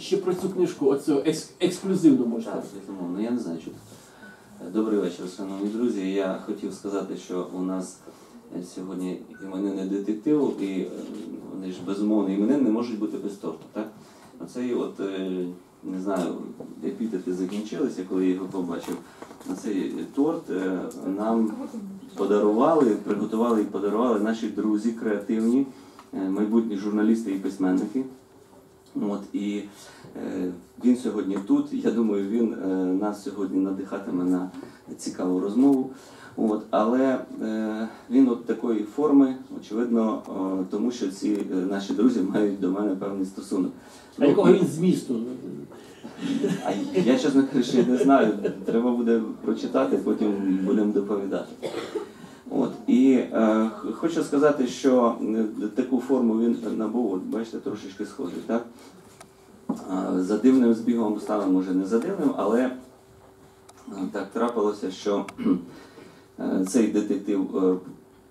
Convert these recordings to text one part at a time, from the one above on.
ще про цю книжку, оцю екс- ексклюзивну можна. Так, безумовно, я не знаю, що. Добрий вечір, шановні друзі. Я хотів сказати, що у нас е, сьогодні іменини детективу, і е, вони ж безумовно іменини не можуть бути без торту. Так? Оцей от, е, не знаю, епітети закінчилися, коли я його побачив. На Цей торт нам подарували, приготували і подарували наші друзі креативні, майбутні журналісти і письменники. От, і е, він сьогодні тут. Я думаю, він е, нас сьогодні надихатиме на цікаву розмову. От, але е, він от такої форми, очевидно, е, тому що ці е, наші друзі мають до мене певний стосунок. А якого він змісту? А я, чесно кажучи, не знаю. Треба буде прочитати, потім будемо доповідати. Е, хочу сказати, що таку форму він набув, от, бачите, трошечки схожий. Так? Е, За дивним збігом обставин, може не за дивним, але е, так трапилося, що цей детектив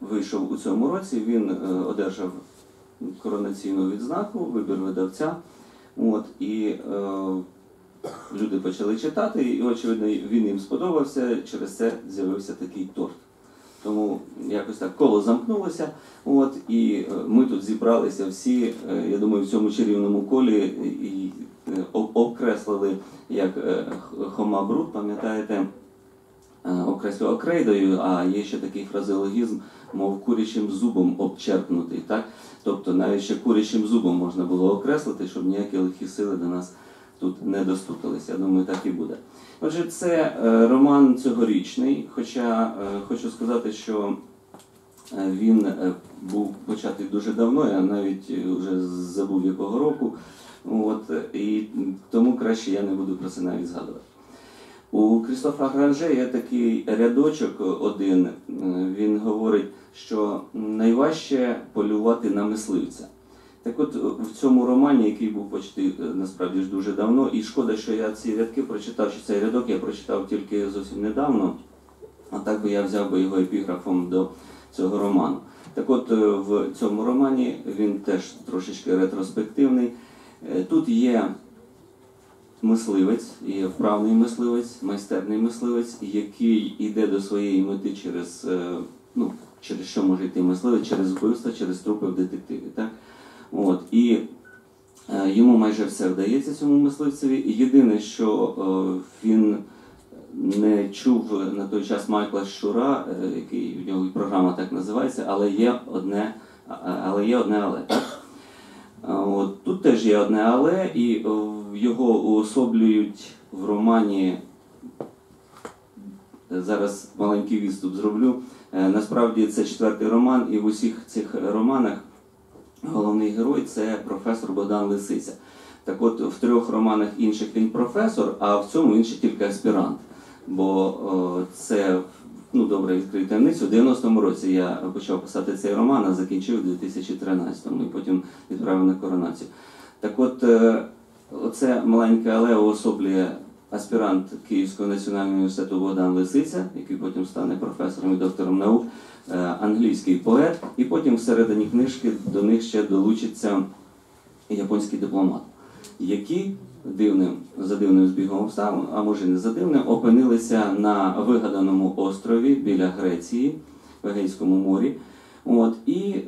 вийшов у цьому році, він одержав коронаційну відзнаку, вибір видавця. От, і люди почали читати, і, очевидно, він їм сподобався, через це з'явився такий торт. Тому якось так коло замкнулося. От, і е, ми тут зібралися всі, е, я думаю, в цьому чарівному колі і е, обкреслили як Хома Брут, пам'ятаєте, окреслював крейдою, а є ще такий фразеологізм, мов курячим зубом обчерпнутий. Так? Тобто навіть ще курячим зубом можна було окреслити, щоб ніякі лихі сили до нас тут не достукалися. Я думаю, так і буде. Отже, це е, роман цьогорічний, хоча е, хочу сказати, що е, він був початий дуже давно, я навіть вже забув якого року. От, і тому краще я не буду про це навіть згадувати. У Крістофа Гранже є такий рядочок один. Він говорить, що найважче полювати на мисливця. Так от в цьому романі, який був почти е, насправді ж дуже давно, і шкода, що я ці рядки прочитав, що цей рядок я прочитав тільки зовсім недавно, а так би я взяв би його епіграфом до цього роману. Так от е, в цьому романі він теж трошечки ретроспективний. Е, Тут є мисливець, є вправний мисливець, майстерний мисливець, який йде до своєї мети через, е, ну, через що може йти мисливець, через вбивство, через трупи в детективі. Так? От, і е, йому майже все вдається цьому мисливцеві. І єдине, що е, він не чув на той час Майкла Щура, е, який в нього програма так називається, але є одне, але є одне але. Так? От, тут теж є одне але, і е, його уособлюють в романі. е, Зараз маленький відступ зроблю. Е, Насправді це четвертий роман, і в усіх цих романах головний герой це професор Богдан Лисиця. Так от в трьох романах інших він професор, а в цьому ще тільки аспірант. Бо о, це ну добре відкрию таємницю. У 90-му році я почав писати цей роман, а закінчив у 2013-му і потім відправив на коронацію. Так от, е, оце маленьке але уособлює аспірант Київського національного університету Богдан Лисиця, який потім стане професором і доктором наук, е, англійський поет, і потім всередині книжки до них ще долучиться японський дипломат, які дивним за дивним збігом обставин, а може не за дивним, опинилися на вигаданому острові біля Греції в Егейському морі. От, і е,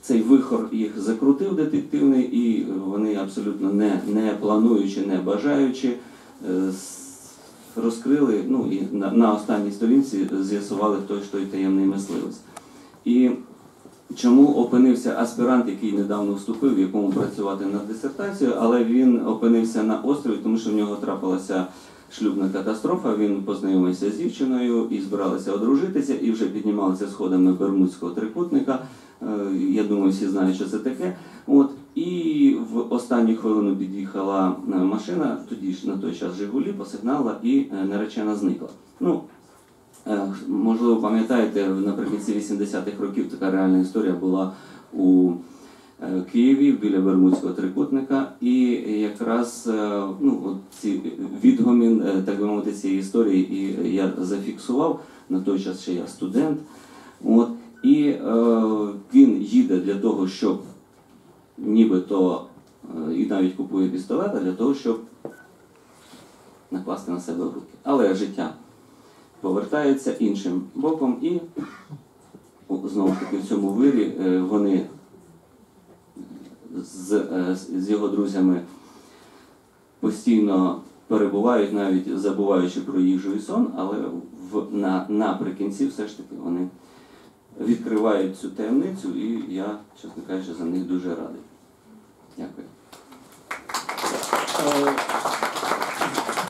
цей вихор їх закрутив детективний, і вони абсолютно не, не плануючи, не бажаючи, розкрили, ну і на, на останній сторінці з'ясували, хто ж той таємний мисливець. І чому опинився аспірант, який недавно вступив, якому працювати над дисертацією, але він опинився на острові, тому що в нього трапилася шлюбна катастрофа. Він познайомився з дівчиною і збиралися одружитися, і вже піднімалися сходами Бермудського трикутника. Е, Я думаю, всі знають, що це таке. От і останню хвилину під'їхала е, машина, тоді ж на той час Жигулі, посигнала, і е, наречена зникла. Ну, Е, Можливо, пам'ятаєте, наприкінці 80-х років така реальна історія була у Києві біля Бермудського трикутника. І якраз ну, ці відгомін, так би мовити, цієї історії і я зафіксував на той час, ще я студент. От, і е, він їде для того, щоб нібито і навіть купує пістолета для того, щоб накласти на себе руки. Але життя повертається іншим боком, і знову ж таки в цьому вирі е, вони е, з- з його друзями постійно перебувають, навіть забуваючи про їжу і сон, але в, на, наприкінці все ж таки вони відкривають цю таємницю, і я, чесно кажучи, за них дуже радий. Дякую. Uh,